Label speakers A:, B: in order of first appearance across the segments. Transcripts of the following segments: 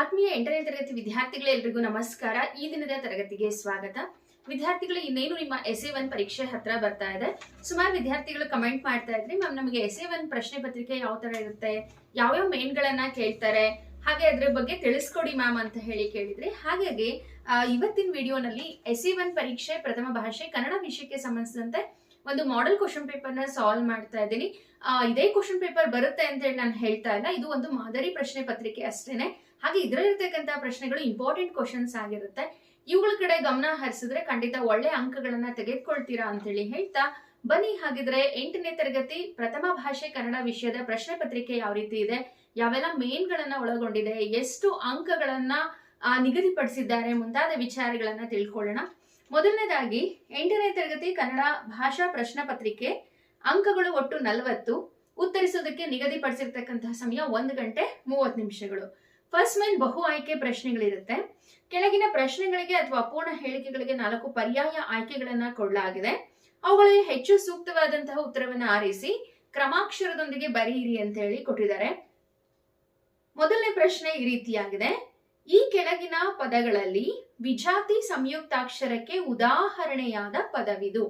A: ಆತ್ಮೀಯ ಎಂಟನೇ ತರಗತಿ ವಿದ್ಯಾರ್ಥಿಗಳೆಲ್ಲರಿಗೂ ನಮಸ್ಕಾರ. ಈ ದಿನದ ತರಗತಿಗೆ ಸ್ವಾಗತ. ವಿದ್ಯಾರ್ಥಿಗಳು, ಇನ್ನೇನು ನಿಮ್ಮ ಎಸ್ ಎ ಒನ್ ಪರೀಕ್ಷೆ ಹತ್ರ ಬರ್ತಾ ಇದೆ. ಸುಮಾರು ವಿದ್ಯಾರ್ಥಿಗಳು ಕಮೆಂಟ್ ಮಾಡ್ತಾ ಇದ್ರಿ ಮ್ಯಾಮ್ ನಮಗೆ ಎಸ್ ಎ ಒನ್ ಪ್ರಶ್ನೆ ಪತ್ರಿಕೆ ಯಾವ ತರ ಇರುತ್ತೆ, ಯಾವ್ಯಾವ ಮೇನ್ಗಳನ್ನ ಕೇಳ್ತಾರೆ, ಹಾಗೆ ಅದ್ರ ಬಗ್ಗೆ ತಿಳಿಸ್ಕೊಡಿ ಮ್ಯಾಮ್ ಅಂತ ಹೇಳಿ ಕೇಳಿದ್ರಿ ಹಾಗಾಗಿ ಇವತ್ತಿನ ವಿಡಿಯೋನಲ್ಲಿ ಎಸ್ ಎ ಒನ್ ಪರೀಕ್ಷೆ ಪ್ರಥಮ ಭಾಷೆ ಕನ್ನಡ ವಿಷಯಕ್ಕೆ ಸಂಬಂಧಿಸಿದಂತೆ ಒಂದು ಮಾಡೆಲ್ ಕ್ವಶನ್ ಪೇಪರ್ನ ಸಾಲ್ವ್ ಮಾಡ್ತಾ ಇದ್ದೀನಿ. ಇದೇ ಕ್ವಶನ್ ಪೇಪರ್ ಬರುತ್ತೆ ಅಂತ ಹೇಳಿ ನಾನು ಹೇಳ್ತಾ ಇಲ್ಲ. ಇದು ಒಂದು ಮಾದರಿ ಪ್ರಶ್ನೆ ಪತ್ರಿಕೆ ಅಷ್ಟೇನೆ. ಹಾಗೆ ಇದರಲ್ಲಿರ್ತಕ್ಕಂಥ ಪ್ರಶ್ನೆಗಳು ಇಂಪಾರ್ಟೆಂಟ್ ಕ್ವಶನ್ಸ್ ಆಗಿರುತ್ತೆ. ಇವುಗಳ ಕಡೆ ಗಮನ ಹರಿಸಿದ್ರೆ ಖಂಡಿತ ಒಳ್ಳೆ ಅಂಕಗಳನ್ನ ತೆಗೆದುಕೊಳ್ತೀರಾ ಅಂತ ಹೇಳಿ ಹೇಳ್ತಾ, ಬನ್ನಿ ಹಾಗಿದ್ರೆ ಎಂಟನೇ ತರಗತಿ ಪ್ರಥಮ ಭಾಷೆ ಕನ್ನಡ ವಿಷಯದ ಪ್ರಶ್ನೆ ಪತ್ರಿಕೆ ಯಾವ ರೀತಿ ಇದೆ, ಯಾವೆಲ್ಲ ಮೇನ್ ಗಳನ್ನ ಒಳಗೊಂಡಿದೆ, ಎಷ್ಟು ಅಂಕಗಳನ್ನ ನಿಗದಿಪಡಿಸಿದ್ದಾರೆ ಮುಂತಾದ ವಿಚಾರಗಳನ್ನ ತಿಳ್ಕೊಳ್ಳೋಣ. ಮೊದಲನೇದಾಗಿ, ಎಂಟನೇ ತರಗತಿ ಕನ್ನಡ ಭಾಷಾ ಪ್ರಶ್ನೆ ಪತ್ರಿಕೆ, ಅಂಕಗಳು ಒಟ್ಟು ನಲವತ್ತು, ಉತ್ತರಿಸೋದಕ್ಕೆ ನಿಗದಿಪಡಿಸಿರ್ತಕ್ಕಂತಹ ಸಮಯ ಒಂದು ಗಂಟೆ ಮೂವತ್ತು ನಿಮಿಷಗಳು. ಫಸ್ಟ್ ಮೇಲೆ ಬಹು ಆಯ್ಕೆ ಪ್ರಶ್ನೆಗಳಿರುತ್ತೆ. ಕೆಳಗಿನ ಪ್ರಶ್ನೆಗಳಿಗೆ ಅಥವಾ ಅಪೂರ್ಣ ಹೇಳಿಕೆಗಳಿಗೆ ನಾಲ್ಕು ಪರ್ಯಾಯ ಆಯ್ಕೆಗಳನ್ನ ಕೊಡಲಾಗಿದೆ. ಅವುಗಳಲ್ಲಿ ಹೆಚ್ಚು ಸೂಕ್ತವಾದಂತಹ ಉತ್ತರವನ್ನು ಆರಿಸಿ, ಕ್ರಮಾಕ್ಷರದೊಂದಿಗೆ ಬರೆಯಿರಿ ಅಂತ ಹೇಳಿ ಕೊಟ್ಟಿದ್ದಾರೆ. ಮೊದಲನೇ ಪ್ರಶ್ನೆ ಈ ರೀತಿಯಾಗಿದೆ. ಈ ಕೆಳಗಿನ ಪದಗಳಲ್ಲಿ ವಿಜಾತಿ ಸಂಯುಕ್ತಾಕ್ಷರಕ್ಕೆ ಉದಾಹರಣೆಯಾದ ಪದವಿದು.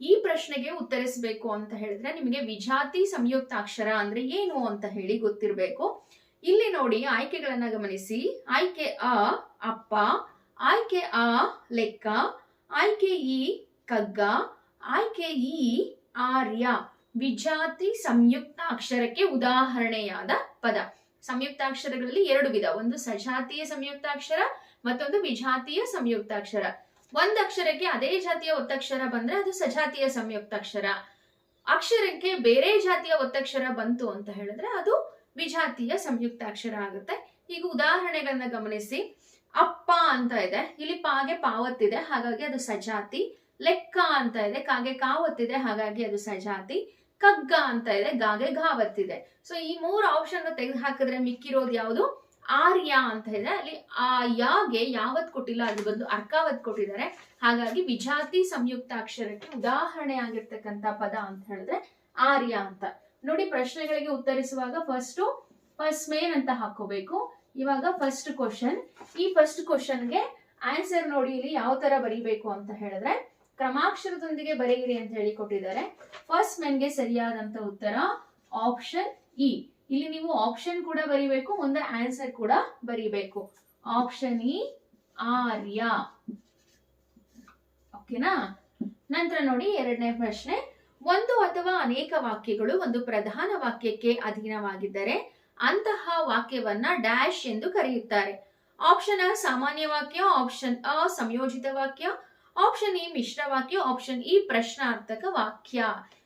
A: ಈ ಪ್ರಶ್ನೆಗೆ ಉತ್ತರಿಸಬೇಕು ಅಂತ ಹೇಳಿದ್ರೆ ನಿಮಗೆ ವಿಜಾತಿ ಸಂಯುಕ್ತಾಕ್ಷರ ಅಂದ್ರೆ ಏನು ಅಂತ ಹೇಳಿ ಗೊತ್ತಿರಬೇಕು. ಇಲ್ಲಿ ನೋಡಿ ಆಯ್ಕೆಗಳನ್ನ ಗಮನಿಸಿ. ಆಯ್ಕೆ ಅ, ಅಪ್ಪ. ಆಯ್ಕೆ ಆ ಲೆಕ್ಕ. ಆಯ್ಕೆ ಇ, ಕಗ್ಗ. ಆಯ್ಕೆ ಇ, ಆರ್ಯ. ವಿಜಾತಿ ಸಂಯುಕ್ತ ಅಕ್ಷರಕ್ಕೆ ಉದಾಹರಣೆಯಾದ ಪದ. ಸಂಯುಕ್ತಾಕ್ಷರಗಳಲ್ಲಿ ಎರಡು ವಿಧ. ಒಂದು ಸಜಾತಿಯ ಸಂಯುಕ್ತಾಕ್ಷರ, ಮತ್ತೊಂದು ವಿಜಾತಿಯ ಸಂಯುಕ್ತಾಕ್ಷರ. ಒಂದ್ ಅಕ್ಷರಕ್ಕೆ ಅದೇ ಜಾತಿಯ ಒತ್ತಕ್ಷರ ಬಂದ್ರೆ ಅದು ಸಜಾತಿಯ ಸಂಯುಕ್ತಾಕ್ಷರ. ಅಕ್ಷರಕ್ಕೆ ಬೇರೆ ಜಾತಿಯ ಒತ್ತಕ್ಷರ ಬಂತು ಅಂತ ಹೇಳಿದ್ರೆ ಅದು ವಿಜಾತಿಯ ಸಂಯುಕ್ತಾಕ್ಷರ ಆಗುತ್ತೆ. ಈಗ ಉದಾಹರಣೆಗಳನ್ನ ಗಮನಿಸಿ. ಅಪ್ಪ ಅಂತ ಇದೆ. ಇಲ್ಲಿ ಪಾಗೆ ಪಾವತ್ತಿದೆ ಹಾಗಾಗಿ ಅದು ಸಜಾತಿ. ಲೆಕ್ಕ ಅಂತ ಇದೆ, ಕಾಗೆ ಕಾವತ್ತಿದೆ, ಹಾಗಾಗಿ ಅದು ಸಜಾತಿ. ಕಗ್ಗ ಅಂತ ಇದೆ, ಗಾಗೆ ಘಾವತ್ತಿದೆ. ಸೊ ಈ ಮೂರು ಆಪ್ಷನ್ ತೆಗೆದು ಹಾಕಿದ್ರೆ ಮಿಕ್ಕಿರೋದು ಯಾವುದು? ಆರ್ಯ ಅಂತ ಇದೆ. ಅಲ್ಲಿ ಆ ಯಾಗೆ ಯಾವತ್ ಕೊಟ್ಟಿಲ್ಲ ಅದು ಬಂದು ಅರ್ಕಾವತ್ ಕೊಟ್ಟಿದ್ದಾರೆ. ಹಾಗಾಗಿ ವಿಜಾತಿ ಸಂಯುಕ್ತಾಕ್ಷರಕ್ಕೆ ಉದಾಹರಣೆ ಆಗಿರ್ತಕ್ಕಂಥ ಪದ ಅಂತ ಹೇಳಿದ್ರೆ ಆರ್ಯ ಅಂತ. ನೋಡಿ ಪ್ರಶ್ನೆಗಳಿಗೆ ಉತ್ತರಿಸುವಾಗ ಫಸ್ಟ್ ಫಸ್ಟ್ ಮೇನ್ ಅಂತ ಹಾಕೋಬೇಕು ಇವಾಗ ಫಸ್ಟ್ ಕ್ವಶನ್ ಈ ಫಸ್ಟ್ ಕ್ವಶನ್ಗೆ ಆನ್ಸರ್ ನೋಡಿ ಇಲ್ಲಿ ಯಾವ ತರ ಬರೀಬೇಕು ಅಂತ ಹೇಳಿದ್ರೆ, ಕ್ರಮಾಕ್ಷರದೊಂದಿಗೆ ಬರೆಯಿರಿ ಅಂತ ಹೇಳಿ ಕೊಟ್ಟಿದ್ದಾರೆ. ಫಸ್ಟ್ ಮೆನ್ಗೆ ಸರಿಯಾದಂತ ಉತ್ತರ ಆಪ್ಷನ್ ಇ ಇಲ್ಲಿ ನೀವು ಆಪ್ಷನ್ ಕೂಡ ಬರಿಬೇಕು, ಮುಂದೆ ಆನ್ಸರ್ ಕೂಡ ಬರಿಬೇಕು. ಆಪ್ಷನ್ ಇ ಆರ್ಯ. ಓಕೆನಾ ನಂತರ ನೋಡಿ ಎರಡನೇ ಪ್ರಶ್ನೆ. ಒಂದು ಅಥವಾ ಅನೇಕ ವಾಕ್ಯಗಳು ಒಂದು ಪ್ರಧಾನ ವಾಕ್ಯಕ್ಕೆ ಅಧೀನವಾಗಿದ್ದರೆ ಅಂತಹ ವಾಕ್ಯವನ್ನ ಡ್ಯಾಶ್ ಎಂದು ಕರೆಯುತ್ತಾರೆ. ಆಪ್ಷನ್ ಅ ಸಾಮಾನ್ಯ ವಾಕ್ಯ, ಆಪ್ಷನ್ ಅ ಸಂಯೋಜಿತ ವಾಕ್ಯ, ಆಪ್ಷನ್ ಇ ಮಿಶ್ರ ವಾಕ್ಯ, ಆಪ್ಷನ್ ಇ ಪ್ರಶ್ನಾರ್ಥಕ ವಾಕ್ಯ.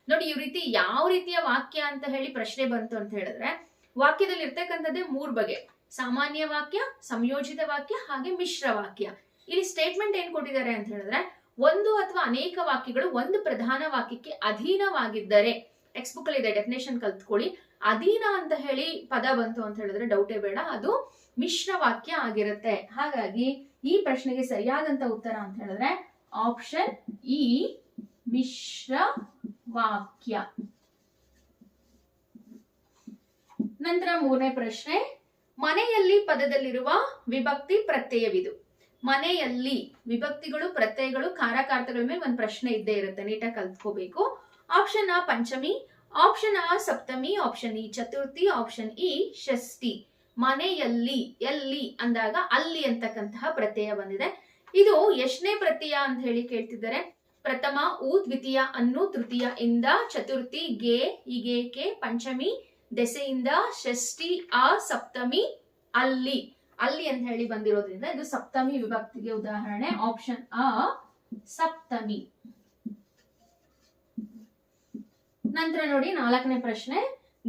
A: ನೋಡಿ, ಈ ರೀತಿ ಯಾವ ರೀತಿಯ ವಾಕ್ಯ ಅಂತ ಹೇಳಿ ಪ್ರಶ್ನೆ ಬಂತು ಅಂತ ಹೇಳಿದ್ರೆ, ವಾಕ್ಯದಲ್ಲಿ ಇರ್ತಕ್ಕಂಥದ್ದೇ ಮೂರ್ ಬಗೆ. ಸಾಮಾನ್ಯ ವಾಕ್ಯ, ಸಂಯೋಜಿತ ವಾಕ್ಯ, ಹಾಗೆ ಮಿಶ್ರ ವಾಕ್ಯ. ಇಲ್ಲಿ ಸ್ಟೇಟ್ಮೆಂಟ್ ಏನ್ ಕೊಟ್ಟಿದ್ದಾರೆ ಅಂತ ಹೇಳಿದ್ರೆ ಒಂದು ಅಥವಾ ಅನೇಕ ವಾಕ್ಯಗಳು ಒಂದು ಪ್ರಧಾನ ವಾಕ್ಯಕ್ಕೆ ಅಧೀನವಾಗಿದ್ದರೆ ಟೆಕ್ಸ್ಟ್ ಬುಕ್ ಅಲ್ಲಿ ಇದೆ ಡೆಫಿನೇಷನ್ ಕಲ್ತ್ಕೊಳ್ಳಿ. ಅಧೀನ ಅಂತ ಹೇಳಿ ಪದ ಬಂತು ಅಂತ ಹೇಳಿದ್ರೆ ಡೌಟೇ ಬೇಡ, ಅದು ಮಿಶ್ರ ವಾಕ್ಯ ಆಗಿರುತ್ತೆ. ಹಾಗಾಗಿ ಈ ಪ್ರಶ್ನೆಗೆ ಸರಿಯಾದಂತ ಉತ್ತರ ಅಂತ ಹೇಳಿದ್ರೆ ಆಪ್ಷನ್ ಇ ಮಿಶ್ರ ವಾಕ್ಯ. ನಂತರ ಮೂರನೇ ಪ್ರಶ್ನೆ, ಮನೆಯಲ್ಲಿ ಪದದಲ್ಲಿರುವ ವಿಭಕ್ತಿ ಪ್ರತ್ಯಯವಿದು. ಮನೆಯಲ್ಲಿ ವಿಭಕ್ತಿಗಳು, ಪ್ರತ್ಯಯಗಳು ಕಾರಕಾರ್ಥಗಳ ಮೇಲೆ ಒಂದು ಪ್ರಶ್ನೆ ಇದ್ದೇ ಇರುತ್ತೆ, ನೀಟಾಗಿ ಕಲ್ತ್ಕೋಬೇಕು. ಆಪ್ಷನ್ ಆ ಪಂಚಮಿ. ಆಪ್ಷನ್ ಆ ಸಪ್ತಮಿ. ಆಪ್ಷನ್ ಇ ಚತುರ್ಥಿ. ಆಪ್ಷನ್ ಇ ಷಷ್ಠಿ. ಮನೆಯಲ್ಲಿ, ಎಲ್ಲಿ ಅಂದಾಗ ಅಲ್ಲಿ ಅಂತಕ್ಕಂತಹ ಪ್ರತ್ಯಯ ಬಂದಿದೆ. ಇದು ಎಷ್ಟನೇ ಪ್ರತ್ಯಯ ಅಂತ ಹೇಳಿ ಕೇಳ್ತಿದ್ದಾರೆ. ಪ್ರಥಮ ಉ ದ್ವಿತೀಯ, ಅನ್ನು, ತೃತೀಯ ಇಂದ ಚತುರ್ಥಿ, ಗೆ ಹೀಗೆ ಕೆ ಪಂಚಮಿ, ದೆಸೆಯಿಂದ ಷಷ್ಠಿ, ಆ, ಸಪ್ತಮಿ, ಅಲ್ಲಿ. ಅಲ್ಲಿ ಅಂತ ಹೇಳಿ ಬಂದಿರೋದ್ರಿಂದ ಇದು ಸಪ್ತಮಿ ವಿಭಕ್ತಿಗೆ ಉದಾಹರಣೆ. ಆಪ್ಷನ್ ಅ ಸಪ್ತಮಿ. ನಂತರ ನೋಡಿ ನಾಲ್ಕನೇ ಪ್ರಶ್ನೆ.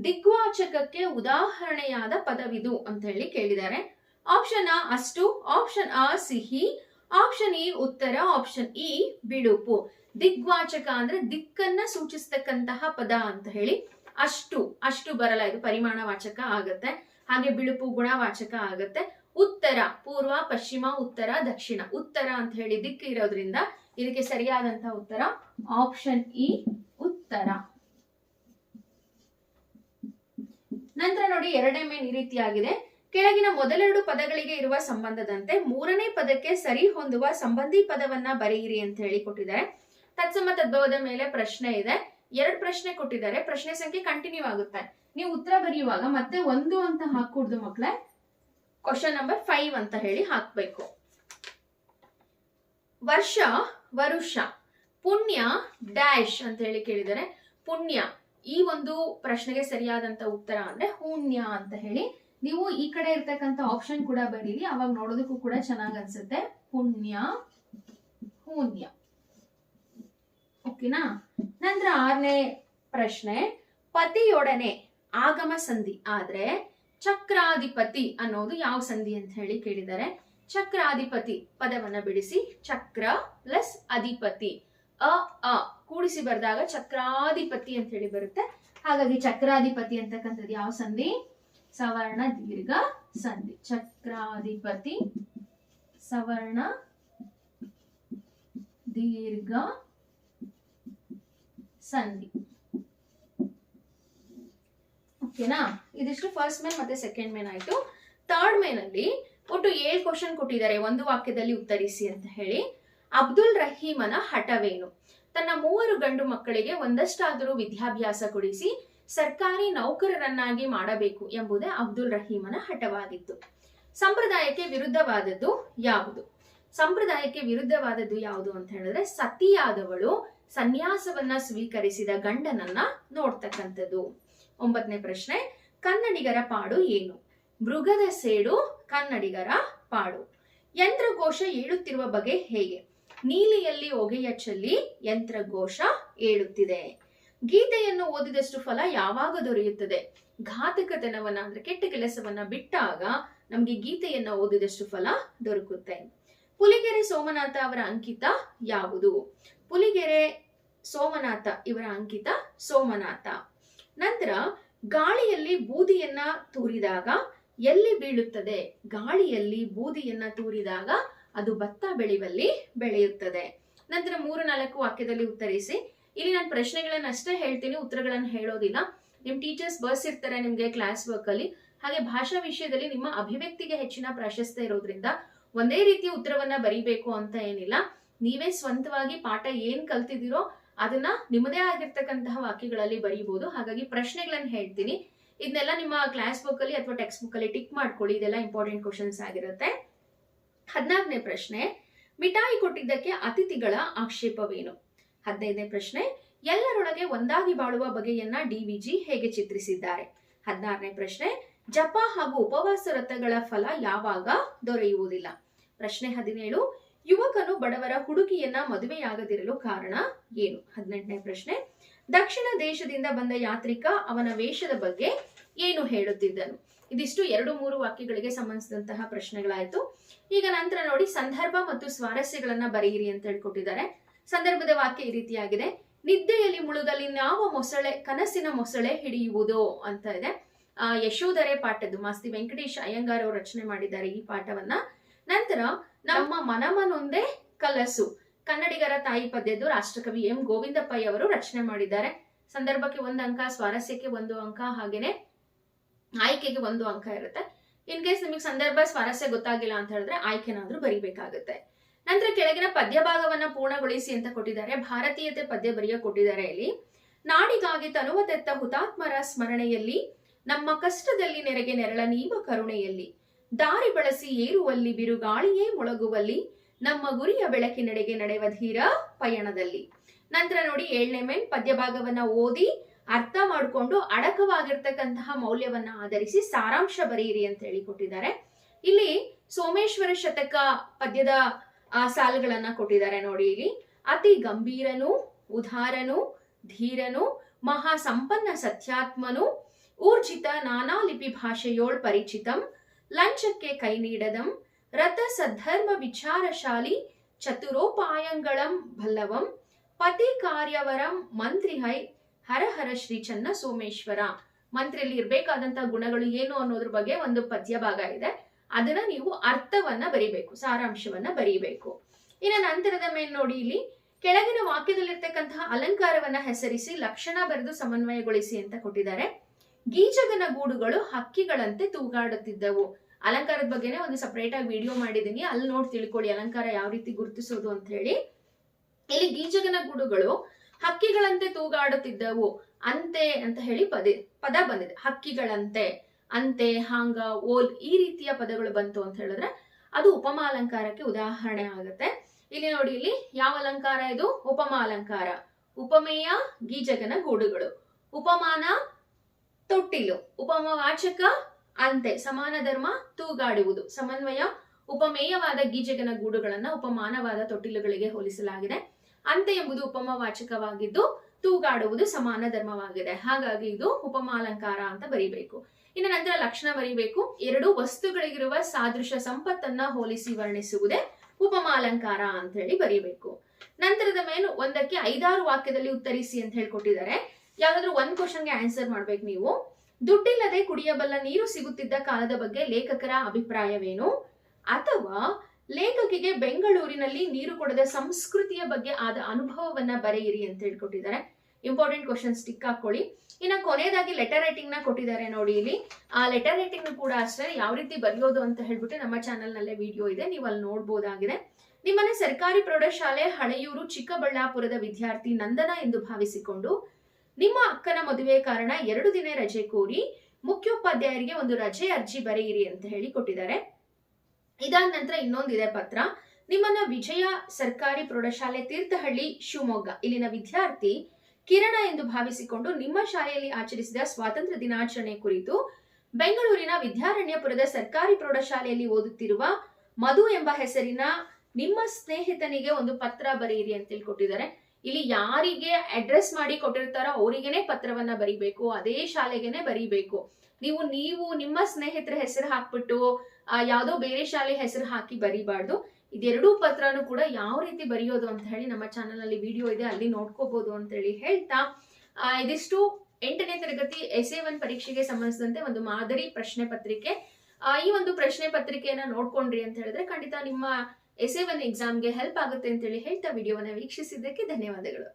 A: ದಿಗ್ವಾಚಕಕ್ಕೆ ಉದಾಹರಣೆಯಾದ ಪದವಿದು ಅಂತ ಹೇಳಿ ಕೇಳಿದ್ದಾರೆ. ಆಪ್ಷನ್ ಅ ಅಷ್ಟು. ಆಪ್ಷನ್ ಅ ಸಿಹಿ. ಆಪ್ಷನ್ ಇ ಉತ್ತರ. ಆಪ್ಷನ್ ಇ ಬಿಳುಪು. ದಿಗ್ವಾಚಕ ಅಂದ್ರೆ ದಿಕ್ಕನ್ನ ಸೂಚಿಸ್ತಕ್ಕಂತಹ ಪದ ಅಂತ ಹೇಳಿ ಅಷ್ಟು. ಅಷ್ಟು ಬರಲ್ಲ. ಇದು ಪರಿಮಾಣ ವಾಚಕ ಆಗತ್ತೆ. ಹಾಗೆ ಬಿಳುಪು ಗುಣವಾಚಕ ಆಗತ್ತೆ. ಉತ್ತರ, ಪೂರ್ವ, ಪಶ್ಚಿಮ, ಉತ್ತರ, ದಕ್ಷಿಣ. ಉತ್ತರ ಅಂತ ಹೇಳಿ ದಿಕ್ಕು ಇರೋದ್ರಿಂದ ಇದಕ್ಕೆ ಸರಿಯಾದಂತಹ ಉತ್ತರ ಆಪ್ಷನ್ ಇ ಉತ್ತರ. ನಂತರ ನೋಡಿ ಎರಡನೇ ಮೇನ್ ಈ ರೀತಿಯಾಗಿದೆ. ಕೆಳಗಿನ ಮೊದಲೆರಡು ಪದಗಳಿಗೆ ಇರುವ ಸಂಬಂಧದಂತೆ ಮೂರನೇ ಪದಕ್ಕೆ ಸರಿ ಹೊಂದುವ ಸಂಬಂಧಿ ಪದವನ್ನ ಬರೆಯಿರಿ ಅಂತ ಹೇಳಿ ಕೊಟ್ಟಿದ್ದಾರೆ. ತತ್ಸಮ ತದ್ಭವದ ಮೇಲೆ ಪ್ರಶ್ನೆ ಇದೆ. ಎರಡ್ ಪ್ರಶ್ನೆ ಕೊಟ್ಟಿದ್ದಾರೆ. ಪ್ರಶ್ನೆ ಸಂಖ್ಯೆ ಕಂಟಿನ್ಯೂ ಆಗುತ್ತೆ. ನೀವು ಉತ್ತರ ಬರೆಯುವಾಗ ಮತ್ತೆ ಒಂದು ಅಂತ ಹಾಕೂಡ್ದು ಮಕ್ಳೇ. ಕ್ವಶನ್ ನಂಬರ್ ಫೈವ್ ಅಂತ ಹೇಳಿ ಹಾಕ್ಬೇಕು. ವರ್ಷ, ವರುಷ, ಪುಣ್ಯ ಡ್ಯಾಶ್ ಅಂತ ಹೇಳಿ ಕೇಳಿದರೆ ಪುಣ್ಯ, ಈ ಒಂದು ಪ್ರಶ್ನೆಗೆ ಸರಿಯಾದಂತ ಉತ್ತರ ಅಂದ್ರೆ ಹೂಣ್ಯ ಅಂತ ಹೇಳಿ. ನೀವು ಈ ಕಡೆ ಇರ್ತಕ್ಕಂಥ ಆಪ್ಷನ್ ಕೂಡ ಬರೀರಿ ಅವಾಗ ನೋಡೋದಕ್ಕೂ ಕೂಡ ಚೆನ್ನಾಗ್ ಅನ್ಸುತ್ತೆ. ಪುಣ್ಯ ಹೂನ್ಯ ಓಕೆನಾ? ನಂತರ ಆರನೇ ಪ್ರಶ್ನೆ, ಪತಿಯೊಡನೆ ಆಗಮ ಸಂಧಿ. ಆದ್ರೆ ಚಕ್ರಾಧಿಪತಿ ಅನ್ನೋದು ಯಾವ ಸಂಧಿ ಅಂತ ಹೇಳಿ ಕೇಳಿದ್ದಾರೆ ಚಕ್ರಾಧಿಪತಿ ಪದವನ್ನ ಬಿಡಿಸಿ, ಚಕ್ರ ಪ್ಲಸ್ ಅಧಿಪತಿ. ಅ ಅ ಕೂಡಿಸಿ ಬರೆದಾಗ ಚಕ್ರಾಧಿಪತಿ ಅಂತ ಹೇಳಿ ಬರುತ್ತೆ. ಹಾಗಾಗಿ ಚಕ್ರಾಧಿಪತಿ ಅಂತಕ್ಕಂಥದ್ದು ಯಾವ ಸಂಧಿ? ಸವರ್ಣ ದೀರ್ಘ ಸಂಧಿ. ಚಕ್ರಾಧಿಪತಿ ಸವರ್ಣ ದೀರ್ಘ ಸಂಧಿ. ಓಕೆನಾ? ಇದಿಷ್ಟು ಫಸ್ಟ್ ಮೇನ್ ಮತ್ತೆ ಸೆಕೆಂಡ್ ಮೇನ್ ಆಯ್ತು. ಥರ್ಡ್ ಮೇನ್ ಅಲ್ಲಿ ಒಟ್ಟು ಏಳು ಕ್ವಶನ್ ಕೊಟ್ಟಿದ್ದಾರೆ. ಒಂದು ವಾಕ್ಯದಲ್ಲಿ ಉತ್ತರಿಸಿ ಅಂತ ಹೇಳಿ. ಅಬ್ದುಲ್ ರಹೀಮನ ಹಠವೇನು? ತನ್ನ ಮೂವರು ಗಂಡು ಮಕ್ಕಳಿಗೆ ಒಂದಷ್ಟಾದರೂ ವಿದ್ಯಾಭ್ಯಾಸ ಕೊಡಿಸಿ ಸರ್ಕಾರಿ ನೌಕರರನ್ನಾಗಿ ಮಾಡಬೇಕು ಎಂಬುದೇ ಅಬ್ದುಲ್ ರಹೀಮನ ಹಠವಾಗಿತ್ತು. ಸಂಪ್ರದಾಯಕ್ಕೆ ವಿರುದ್ಧವಾದದ್ದು ಯಾವುದು? ಸಂಪ್ರದಾಯಕ್ಕೆ ವಿರುದ್ಧವಾದದ್ದು ಯಾವುದು ಅಂತ ಹೇಳಿದ್ರೆ ಸತಿಯಾದವಳು ಸನ್ಯಾಸವನ್ನ ಸ್ವೀಕರಿಸಿದ ಗಂಡನನ್ನ ನೋಡ್ತಕ್ಕಂಥದ್ದು. ಒಂಬತ್ತನೇ ಪ್ರಶ್ನೆ, ಕನ್ನಡಿಗರ ಪಾಡು ಏನು? ಮೃಗದ ಸೇಡು, ಕನ್ನಡಿಗರ ಪಾಡು. ಯಂತ್ರಘೋಷ ಏಳುತ್ತಿರುವ ಬಗೆ ಹೇಗೆ? ನೀಲಿಯಲ್ಲಿ ಹೊಗೆಯ ಚೆಲ್ಲಿ ಯಂತ್ರಘೋಷ ಏಳುತ್ತಿದೆ. ಗೀತೆಯನ್ನು ಓದಿದಷ್ಟು ಫಲ ಯಾವಾಗ ದೊರೆಯುತ್ತದೆ? ಘಾತಕತನವನ್ನ ಅಂದ್ರೆ ಕೆಟ್ಟ ಕೆಲಸವನ್ನ ಬಿಟ್ಟಾಗ ನಮ್ಗೆ ಗೀತೆಯನ್ನ ಓದಿದಷ್ಟು ಫಲ ದೊರಕುತ್ತೆ. ಪುಲಿಗೆರೆ ಸೋಮನಾಥ ಅವರ ಅಂಕಿತ ಯಾವುದು? ಪುಲಿಗೆರೆ ಸೋಮನಾಥ ಇವರ ಅಂಕಿತ ಸೋಮನಾಥ. ನಂತರ ಗಾಳಿಯಲ್ಲಿ ಬೂದಿಯನ್ನ ತೂರಿದಾಗ ಎಲ್ಲಿ ಬೀಳುತ್ತದೆ? ಗಾಳಿಯಲ್ಲಿ ಬೂದಿಯನ್ನ ತೂರಿದಾಗ ಅದು ಭತ್ತ ಬೆಳೆಯುವಲ್ಲಿ ಬೆಳೆಯುತ್ತದೆ. ನಂತರ ಮೂರು ನಾಲ್ಕು ವಾಕ್ಯದಲ್ಲಿ ಉತ್ತರಿಸಿ. ಇಲ್ಲಿ ನಾನು ಪ್ರಶ್ನೆಗಳನ್ನ ಅಷ್ಟೇ ಹೇಳ್ತೀನಿ, ಉತ್ತರಗಳನ್ನು ಹೇಳೋದಿಲ್ಲ. ನಿಮ್ ಟೀಚರ್ಸ್ ಬರ್ಸಿರ್ತಾರೆ ನಿಮ್ಗೆ ಕ್ಲಾಸ್ ವರ್ಕ್ ಅಲ್ಲಿ. ಹಾಗೆ ಭಾಷಾ ವಿಷಯದಲ್ಲಿ ನಿಮ್ಮ ಅಭಿವ್ಯಕ್ತಿಗೆ ಹೆಚ್ಚಿನ ಪ್ರಾಶಸ್ತ್ಯ ಇರೋದ್ರಿಂದ ಒಂದೇ ರೀತಿ ಉತ್ತರವನ್ನ ಬರೀಬೇಕು ಅಂತ ಏನಿಲ್ಲ. ನೀವೇ ಸ್ವಂತವಾಗಿ ಪಾಠ ಏನ್ ಕಲ್ತಿದ್ದೀರೋ ಅದನ್ನ ನಿಮ್ಮದೇ ಆಗಿರ್ತಕ್ಕಂತಹ ವಾಕ್ಯಗಳಲ್ಲಿ ಬರೀಬಹುದು ಹಾಗಾಗಿ ಪ್ರಶ್ನೆಗಳನ್ನ ಹೇಳ್ತೀನಿ. ಇದನ್ನೆಲ್ಲ ನಿಮ್ಮ ಕ್ಲಾಸ್ ಬುಕ್ ಅಲ್ಲಿ ಅಥವಾ ಟೆಕ್ಸ್ಟ್ ಬುಕ್ ಅಲ್ಲಿ ಟಿಕ್ ಮಾಡ್ಕೊಳ್ಳಿ. ಇದೆಲ್ಲ ಇಂಪಾರ್ಟೆಂಟ್ ಕ್ವಶನ್ಸ್ ಆಗಿರುತ್ತೆ. ಹದಿನಾಲ್ಕನೇ ಪ್ರಶ್ನೆ, ಮಿಠಾಯಿ ಕೊಟ್ಟಿದ್ದಕ್ಕೆ ಅತಿಥಿಗಳ ಆಕ್ಷೇಪವೇನು? ಹದಿನೈದನೇ ಪ್ರಶ್ನೆ, ಎಲ್ಲರೊಳಗೆ ಒಂದಾಗಿ ಬಾಳುವ ಬಗೆಯನ್ನ ಡಿವಿಜಿ ಹೇಗೆ ಚಿತ್ರಿಸಿದ್ದಾರೆ? ಹದಿನಾರನೇ ಪ್ರಶ್ನೆ, ಜಪ ಹಾಗೂ ಉಪವಾಸ ವ್ರತಗಳ ಫಲ ಯಾವಾಗ ದೊರೆಯುವುದಿಲ್ಲ? ಪ್ರಶ್ನೆ ಹದಿನೇಳು, ಯುವಕನು ಬಡವರ ಹುಡುಗಿಯನ್ನ ಮದುವೆಯಾಗದಿರಲು ಕಾರಣ ಏನು? ಹದಿನೆಂಟನೇ ಪ್ರಶ್ನೆ, ದಕ್ಷಿಣ ದೇಶದಿಂದ ಬಂದ ಯಾತ್ರಿಕ ಅವನ ವೇಷದ ಬಗ್ಗೆ ಏನು ಹೇಳುತ್ತಿದ್ದನು? ಇದಿಷ್ಟು ಎರಡು ಮೂರು ವಾಕ್ಯಗಳಿಗೆ ಸಂಬಂಧಿಸಿದಂತಹ ಪ್ರಶ್ನೆಗಳಾಯ್ತು. ಈಗ ನಂತರ ನೋಡಿ ಸಂದರ್ಭ ಮತ್ತು ಸ್ವಾರಸ್ಯಗಳನ್ನ ಬರೆಯಿರಿ ಅಂತ ಹೇಳ್ಕೊಟ್ಟಿದ್ದಾರೆ. ಸಂದರ್ಭದ ವಾಕ್ಯ ಈ ರೀತಿಯಾಗಿದೆ. ನಿದ್ದೆಯಲ್ಲಿ ಮುಳುಗಲಿ ಯಾವ ಮೊಸಳೆ, ಕನಸಿನ ಮೊಸಳೆ ಹಿಡಿಯುವುದು ಅಂತ ಇದೆ. ಆ, ಯಶೋಧರೆ ಪಾಠದ್ದು ಮಾಸ್ತಿ ವೆಂಕಟೇಶ್ ಅಯ್ಯಂಗಾರ್ ಅವರು ರಚನೆ ಮಾಡಿದ್ದಾರೆ ಈ ಪಾಠವನ್ನ. ನಂತರ ನಮ್ಮ ಮನಮನೊಂದೇ ಕಲಸು. ಕನ್ನಡಿಗರ ತಾಯಿ ಪದ್ಯದ್ದು ರಾಷ್ಟ್ರಕವಿ ಎಂ. ಗೋವಿಂದಪ್ಪಯ್ಯ ಅವರು ರಚನೆ ಮಾಡಿದ್ದಾರೆ. ಸಂದರ್ಭಕ್ಕೆ ಒಂದು ಅಂಕ, ಸ್ವಾರಸ್ಯಕ್ಕೆ ಒಂದು ಅಂಕ, ಹಾಗೇನೆ ಆಯ್ಕೆಗೆ ಒಂದು ಅಂಕ ಇರುತ್ತೆ. ಇನ್ ಕೇಸ್ ನಿಮಗೆ ಸಂದರ್ಭ, ಸ್ವಾರಸ್ಯ ಗೊತ್ತಾಗಿಲ್ಲ ಅಂತ ಹೇಳಿದ್ರೆ ಆಯ್ಕೆನಾದ್ರೂ ಬರಿಬೇಕಾಗುತ್ತೆ. ನಂತರ ಕೆಳಗಿನ ಪದ್ಯ ಭಾಗವನ್ನ ಪೂರ್ಣಗೊಳಿಸಿ ಅಂತ ಕೊಟ್ಟಿದ್ದಾರೆ. ಭಾರತೀಯತೆ ಪದ್ಯ ಬರೆಯ ಕೊಟ್ಟಿದ್ದಾರೆ ಇಲ್ಲಿ. ನಾಡಿಗಾಗಿ ತನುವ ತೆತ್ತ ಹುತಾತ್ಮರ ಸ್ಮರಣೆಯಲ್ಲಿ, ನಮ್ಮ ಕಷ್ಟದಲ್ಲಿ ನೆರೆಗೆ ನೆರಳ ನೀವ ಕರುಣೆಯಲ್ಲಿ. ದಾರಿ ಬಳಸಿ ಏರುವಲ್ಲಿ ಬಿರುಗಾಳಿಯೇ ಮೊಳಗುವಲ್ಲಿ, ನಮ್ಮ ಗುರಿಯ ಬೆಳಕಿನೆಡೆಗೆ ನಡೆವ ಧೀರ ಪಯಣದಲ್ಲಿ. ನಂತರ ನೋಡಿ ಏಳನೇ ಮೇನ್ ಪದ್ಯಭಾಗವನ್ನ ಓದಿ ಅರ್ಥ ಮಾಡಿಕೊಂಡು ಅಡಕವಾಗಿರ್ತಕ್ಕಂತಹ ಮೌಲ್ಯವನ್ನ ಆಧರಿಸಿ ಸಾರಾಂಶ ಬರೆಯಿರಿ ಅಂತ ಹೇಳಿ ಕೊಟ್ಟಿದ್ದಾರೆ. ಇಲ್ಲಿ ಸೋಮೇಶ್ವರ ಶತಕ ಪದ್ಯದ ಸಾಲುಗಳನ್ನ ಕೊಟ್ಟಿದ್ದಾರೆ ನೋಡಿ ಇಲ್ಲಿ. ಅತಿ ಗಂಭೀರನು, ಉದಾರನು, ಧೀರನು ಮಹಾ ಸಂಪನ್ನ ಸತ್ಯಾತ್ಮನು, ಊರ್ಜಿತ ನಾನಾ ಲಿಪಿ ಭಾಷೆಯೋಳ್ ಪರಿಚಿತಂ ಲಂಚಕ್ಕೆ ಕೈ ನೀಡದಂ, ರಥ ಸದ್ಧರ್ಮ ವಿಚಾರಶಾಲಿ ಚತುರೋಪಾಯಂಗಳಂ ಬಲ್ಲವಂ ಪತಿ ಕಾರ್ಯವರಂ ಮಂತ್ರಿ ಹೈ ಹರ ಹರ ಶ್ರೀ ಚನ್ನ ಸೋಮೇಶ್ವರ. ಮಂತ್ರಿಯಲ್ಲಿ ಇರಬೇಕಾದಂತ ಗುಣಗಳು ಏನು ಅನ್ನೋದ್ರ ಬಗ್ಗೆ ಒಂದು ಪದ್ಯ ಭಾಗ ಇದೆ. ಅದನ್ನ ನೀವು ಅರ್ಥವನ್ನ ಬರಿಬೇಕು, ಸಾರಾಂಶವನ್ನ ಬರೀಬೇಕು. ಇನ್ನು ನಂತರದ ಮೇಲೆ ನೋಡಿ ಇಲ್ಲಿ, ಕೆಳಗಿನ ವಾಕ್ಯದಲ್ಲಿರ್ತಕ್ಕಂತಹ ಅಲಂಕಾರವನ್ನ ಹೆಸರಿಸಿ ಲಕ್ಷಣ ಬರೆದು ಸಮನ್ವಯಗೊಳಿಸಿ ಅಂತ ಕೊಟ್ಟಿದ್ದಾರೆ. ಗೀಜಗನ ಗೂಡುಗಳು ಹಕ್ಕಿಗಳಂತೆ ತೂಗಾಡುತ್ತಿದ್ದವು. ಅಲಂಕಾರದ ಬಗ್ಗೆನೇ ಒಂದು ಸಪ್ರೇಟ್ ಆಗಿ ವಿಡಿಯೋ ಮಾಡಿದ್ದೀನಿ ಅಲ್ಲಿ ನೋಡಿ ತಿಳ್ಕೊಳ್ಳಿ ಅಲಂಕಾರ ಯಾವ ರೀತಿ ಗುರುತಿಸೋದು ಅಂತ ಹೇಳಿ. ಇಲ್ಲಿ ಗೀಜಗನ ಗುಡುಗಳು ಹಕ್ಕಿಗಳಂತೆ ತೂಗಾಡುತ್ತಿದ್ದವು. ಅಂತೆ ಅಂತ ಹೇಳಿ ಪದ ಪದ ಬಂದಿದೆ. ಹಕ್ಕಿಗಳಂತೆ, ಅಂತೆ, ಹಾಂಗ, ಓಲ್ ಈ ರೀತಿಯ ಪದಗಳು ಬಂತು ಅಂತ ಹೇಳಿದ್ರೆ ಅದು ಉಪಮಾ ಅಲಂಕಾರಕ್ಕೆ ಉದಾಹರಣೆ ಆಗುತ್ತೆ. ಇಲ್ಲಿ ನೋಡಿ, ಇಲ್ಲಿ ಯಾವ ಅಲಂಕಾರ ಇದು? ಉಪಮಾ ಅಲಂಕಾರ. ಉಪಮೇಯ ಗೀಜಗನ ಗೂಡುಗಳು. ಉಪಮಾನ ತೊಟ್ಟಿಲು. ಉಪಮವಾಚಕ ಅಂತೆ. ಸಮಾನ ಧರ್ಮ ತೂಗಾಡುವುದು. ಸಮನ್ವಯ, ಉಪಮೇಯವಾದ ಗೀಜಗನ ಗೂಡುಗಳನ್ನ ಉಪಮಾನವಾದ ತೊಟ್ಟಿಲುಗಳಿಗೆ ಹೋಲಿಸಲಾಗಿದೆ. ಅಂತೆ ಎಂಬುದು ಉಪಮವಾಚಕವಾಗಿದ್ದು ತೂಗಾಡುವುದು ಸಮಾನ ಧರ್ಮವಾಗಿದೆ. ಹಾಗಾಗಿ ಇದು ಉಪಮಾಲಂಕಾರ ಅಂತ ಬರಿಬೇಕು. ಇನ್ನು ನಂತರ ಲಕ್ಷಣ ಬರಿಬೇಕು. ಎರಡು ವಸ್ತುಗಳಿಗಿರುವ ಸಾದೃಶ ಸಂಪತ್ತನ್ನ ಹೋಲಿಸಿ ವರ್ಣಿಸುವುದೇ ಉಪಮಾಲಂಕಾರ ಅಂತ ಹೇಳಿ ಬರೀಬೇಕು. ನಂತರದ ಮೇಲೆ ಒಂದಕ್ಕೆ ಐದಾರು ವಾಕ್ಯದಲ್ಲಿ ಉತ್ತರಿಸಿ ಅಂತ ಹೇಳ್ಕೊಟ್ಟಿದ್ದಾರೆ. ಯಾವ್ದಾದ್ರು ಒಂದ್ ಕ್ವಶನ್ಗೆ ಆನ್ಸರ್ ಮಾಡ್ಬೇಕು ನೀವು. ದುಡ್ಡಿಲ್ಲದೆ ಕುಡಿಯಬಲ್ಲ ನೀರು ಸಿಗುತ್ತಿದ್ದ ಕಾಲದ ಬಗ್ಗೆ ಲೇಖಕರ ಅಭಿಪ್ರಾಯವೇನು? ಅಥವಾ ಲೇಖಕಿಗೆ ಬೆಂಗಳೂರಿನಲ್ಲಿ ನೀರು ಕೊಡದ ಸಂಸ್ಕೃತಿಯ ಬಗ್ಗೆ ಆದ ಅನುಭವವನ್ನ ಬರೆಯಿರಿ ಅಂತ ಹೇಳ್ಕೊಟ್ಟಿದ್ದಾರೆ. ಇಂಪಾರ್ಟೆಂಟ್ ಕ್ವಶನ್ ಸ್ಟಿಕ್ ಹಾಕೊಳ್ಳಿ. ಇನ್ನ ಕೊನೆಯದಾಗಿ ಲೆಟರ್ ರೈಟಿಂಗ್ನ ಕೊಟ್ಟಿದ್ದಾರೆ ನೋಡಿ ಇಲ್ಲಿ. ಆ ಲೆಟರ್ ರೈಟಿಂಗ್ ಕೂಡ ಅಷ್ಟೇ, ಯಾವ ರೀತಿ ಬರೆಯೋದು ಅಂತ ಹೇಳ್ಬಿಟ್ಟು ನಮ್ಮ ಚಾನೆಲ್ ನಲ್ಲೇ ವಿಡಿಯೋ ಇದೆ, ನೀವು ಅಲ್ಲಿ ನೋಡಬಹುದಾಗಿದೆ ನಿಮ್ಮನೆ ಸರ್ಕಾರಿ ಪ್ರೌಢಶಾಲೆ ಹಳೆಯೂರು ಚಿಕ್ಕಬಳ್ಳಾಪುರದ ವಿದ್ಯಾರ್ಥಿ ನಂದನ ಎಂದು ಭಾವಿಸಿಕೊಂಡು ನಿಮ್ಮ ಅಕ್ಕನ ಮದುವೆ ಕಾರಣ ಎರಡು ದಿನ ರಜೆ ಕೋರಿ ಮುಖ್ಯೋಪಾಧ್ಯಾಯರಿಗೆ ಒಂದು ರಜೆ ಅರ್ಜಿ ಬರೆಯಿರಿ ಅಂತ ಹೇಳಿ ಕೊಟ್ಟಿದ್ದಾರೆ. ಇದಾದ ನಂತರ ಇನ್ನೊಂದಿದೆ ಪತ್ರ. ನಿಮ್ಮನ್ನ ವಿಜಯ ಸರ್ಕಾರಿ ಪ್ರೌಢಶಾಲೆ ತೀರ್ಥಹಳ್ಳಿ, ಶಿವಮೊಗ್ಗ. ಇಲ್ಲಿನ ವಿದ್ಯಾರ್ಥಿ ಕಿರಣ ಎಂದು ಭಾವಿಸಿಕೊಂಡು ನಿಮ್ಮ ಶಾಲೆಯಲ್ಲಿ ಆಚರಿಸಿದ ಸ್ವಾತಂತ್ರ್ಯ ದಿನಾಚರಣೆ ಕುರಿತು ಬೆಂಗಳೂರಿನ ವಿದ್ಯಾರಣ್ಯಪುರದ ಸರ್ಕಾರಿ ಪ್ರೌಢಶಾಲೆಯಲ್ಲಿ ಓದುತ್ತಿರುವ ಮಧು ಎಂಬ ಹೆಸರಿನ ನಿಮ್ಮ ಸ್ನೇಹಿತನಿಗೆ ಒಂದು ಪತ್ರ ಬರೆಯಿರಿ ಅಂತ ಹೇಳಿ ಕೊಟ್ಟಿದ್ದಾರೆ ಇಲ್ಲಿ ಯಾರಿಗೆ ಅಡ್ರೆಸ್ ಮಾಡಿ ಕೊಟ್ಟಿರ್ತಾರೋ ಅವರಿಗೇನೆ ಪತ್ರವನ್ನ ಬರಿಬೇಕು, ಅದೇ ಶಾಲೆಗೇನೆ ಬರಿಬೇಕು. ನೀವು ನೀವು ನಿಮ್ಮ ಸ್ನೇಹಿತರ ಹೆಸರು ಹಾಕ್ಬಿಟ್ಟು ಯಾವುದೋ ಬೇರೆ ಶಾಲೆ ಹೆಸರು ಹಾಕಿ ಬರಿಬಾರ್ದು. ಇದೆರಡೂ ಪತ್ರನು ಕೂಡ ಯಾವ ರೀತಿ ಬರೆಯೋದು ಅಂತ ಹೇಳಿ ನಮ್ಮ ಚಾನಲ್ ಅಲ್ಲಿ ವಿಡಿಯೋ ಇದೆ, ಅಲ್ಲಿ ನೋಡ್ಕೋಬಹುದು ಅಂತ ಹೇಳಿ ಹೇಳ್ತಾ ಇದಿಷ್ಟು ಎಂಟನೇ ತರಗತಿ ಎಸ್ ಎ ಒನ್ ಪರೀಕ್ಷೆಗೆ ಸಂಬಂಧಿಸಿದಂತೆ ಒಂದು ಮಾದರಿ ಪ್ರಶ್ನೆ ಪತ್ರಿಕೆ. ಈ ಒಂದು ಪ್ರಶ್ನೆ ಪತ್ರಿಕೆಯನ್ನ ನೋಡ್ಕೊಂಡ್ರಿ ಅಂತ ಹೇಳಿದ್ರೆ ಖಂಡಿತ ನಿಮ್ಮ ಎಸ್ ಎ ಒನ್ ಎಕ್ಸಾಮ್ಗೆ ಹೆಲ್ಪ್ ಆಗುತ್ತೆ ಅಂತ ಹೇಳಿ ಹೇಳ್ತಾ ವಿಡಿಯೋವನ್ನು ವೀಕ್ಷಿಸಿದ್ದಕ್ಕೆ ಧನ್ಯವಾದಗಳು.